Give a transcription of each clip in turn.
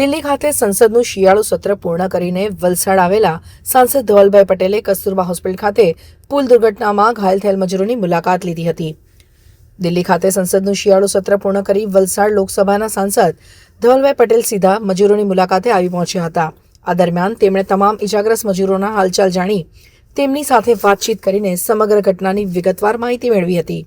દિલ્હી ખાતે સંસદનું શિયાળુ સત્ર પૂર્ણ કરીને વલસાડ આવેલા સાંસદ ધવલભાઈ પટેલે કસ્તુરબા હોસ્પિટલ ખાતે પુલ દુર્ઘટનામાં ઘાયલ થયેલ મજૂરોની મુલાકાત લીધી હતી. દિલ્હી ખાતે સંસદનું શિયાળુ સત્ર પૂર્ણ કરી વલસાડ લોકસભાના સાંસદ ધવલભાઈ પટેલ સીધા મજૂરોની મુલાકાતે આવી પહોંચ્યા હતા. આ દરમિયાન તેમણે તમામ ઇજાગ્રસ્ત મજૂરોના હાલચાલ જાણી તેમની સાથે વાતચીત કરીને સમગ્ર ઘટનાની વિગતવાર માહિતી મેળવી હતી.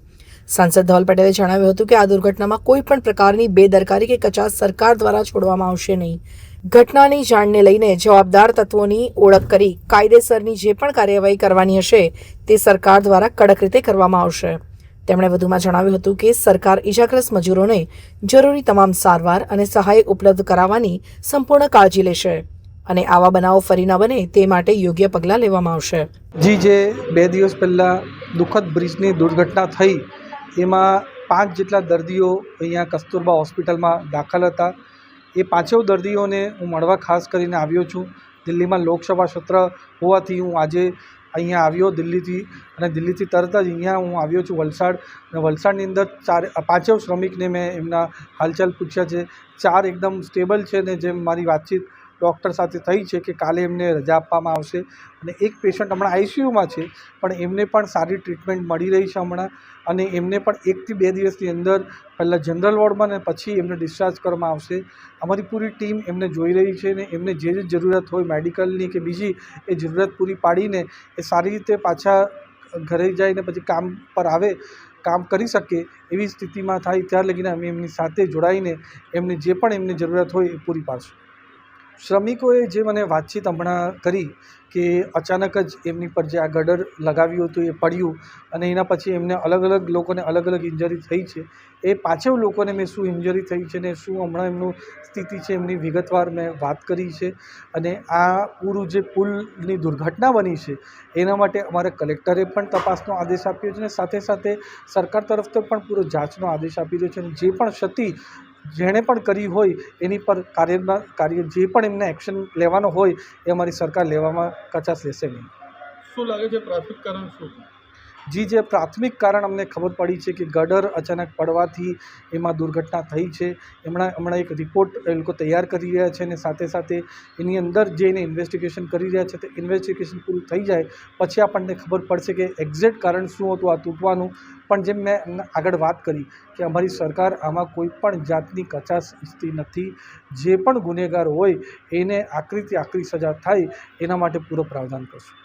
સાંસદ ધવલ પટેલે જણાવ્યું હતું કે આ દુર્ઘટનામાં કોઈ પણ પ્રકારની બેદરકારી કે કચાશ સરકાર દ્વારા છોડવામાં આવશે નહીં. ઘટનાની જાણને લઈને જવાબદાર તત્વોની ઓળખ કરી કાયદેસરની જે પણ કાર્યવાહી કરવાની હશે તે સરકાર દ્વારા કડક રીતે કરવામાં આવશે. તેમણે વધુમાં જણાવ્યું હતું કે સરકાર ઇજાગ્રસ્ત મજૂરોને જરૂરી તમામ સારવાર અને સહાય ઉપલબ્ધ કરાવવાની સંપૂર્ણ કાળજી લેશે અને આવા બનાવો ફરી ન બને તે માટે યોગ્ય પગલાં લેવામાં આવશે. જી, જે બે દિવસ પહેલાં દુઃખદ બ્રિજની દુર્ઘટના થઈ એમાં પાંચ જેટલા દર્દીઓ અહીંયા કસ્તુરબા હોસ્પિટલમાં દાખલ હતા. એ પાંચેવ દર્દીઓને હું મળવા ખાસ કરીને આવ્યો છું. દિલ્હીમાં લોકસભા સત્ર હોવાથી હું આજે અહીંયા આવ્યો દિલ્હીથી અને દિલ્હીથી તરત જ અહીંયા હું આવ્યો છું વલસાડ. અને વલસાડની અંદર ચાર પાંચેવ શ્રમિકને મેં એમના હાલચાલ પૂછ્યા છે. ચાર એકદમ સ્ટેબલ છે ને જેમ મારી વાતચીત ડૉક્ટર સાથે થઈ છે કે કાલે એમને રજા આપવામાં આવશે અને એક પેશન્ટ હમણાં આઈસીયુમાં છે, પણ એમને પણ સારી ટ્રીટમેન્ટ મળી રહી છે હમણાં અને એમને પણ એકથી બે દિવસની અંદર પહેલાં જનરલ વોર્ડમાં ને પછી એમને ડિસ્ચાર્જ કરવામાં આવશે. અમારી પૂરી ટીમ એમને જોઈ રહી છે ને એમને જે જે જરૂરિયાત હોય મેડિકલની કે બીજી એ જરૂરિયાત પૂરી પાડીને એ સારી રીતે પાછા ઘરે જઈને પછી કામ પર આવે, કામ કરી શકે એવી સ્થિતિમાં થાય ત્યાર લગીને અમે એમની સાથે જોડાઈને એમને જે પણ એમની જરૂરિયાત હોય એ પૂરી પાડશું. શ્રમિકોએ જે મને વાતચીત હમણાં કરી કે અચાનક જ એમની પર જે આ ગડર લગાવ્યું હતું, એ પડ્યું અને એના પછી એમને અલગ અલગ લોકોને અલગ અલગ ઇન્જરી થઈ છે. એ પાછળ લોકોને મેં શું ઇન્જરી થઈ છે ને શું હમણાં એમનું સ્થિતિ છે એમની વિગતવાર મેં વાત કરી છે અને આ પૂરું જે પુલની દુર્ઘટના બની છે, એના માટે અમારે કલેક્ટરે પણ તપાસનો આદેશ આપ્યો છે અને સાથે સાથે સરકાર તરફથી પણ પૂરો જાંચનો આદેશ આપી રહ્યો છે અને જે પણ ક્ષતિ જેણે પણ કરી હોય, એની પર કાર્યમાં કાર્ય, જે પણ એમને એક્શન લેવાનો હોય, એ અમારી સરકાર લેવામાં કચાશ લેશે નહીં. શું લાગે છે, ટ્રાફિક કારણ શું? જી, જે પ્રાથમિક કારણ અમને ખબર પડી છે કે ગડર અચાનક પડવાથી એમાં દુર્ઘટના થઈ છે. હમણાં હમણાં એક રિપોર્ટ એ લોકો તૈયાર કરી રહ્યા છે અને સાથે સાથે એની અંદર જઈને ઇન્વેસ્ટિગેશન કરી રહ્યા છે, તે ઇન્વેસ્ટિગેશન પૂરું થઈ જાય. પછી આપણને ખબર પડશે કે એક્ઝેક્ટ કારણ શું હતું, આ તૂટવાનું. પણ જેમ મેં એમને આગળ વાત કરી કે અમારી સરકાર આમાં કોઈ પણ જાતની કચાશ ઈચ્છતી નથી. જે પણ ગુનેગાર હોય, એને આકરીથી આકરી સજા થાય, એના માટે પૂરો પ્રાવધાન કરશું.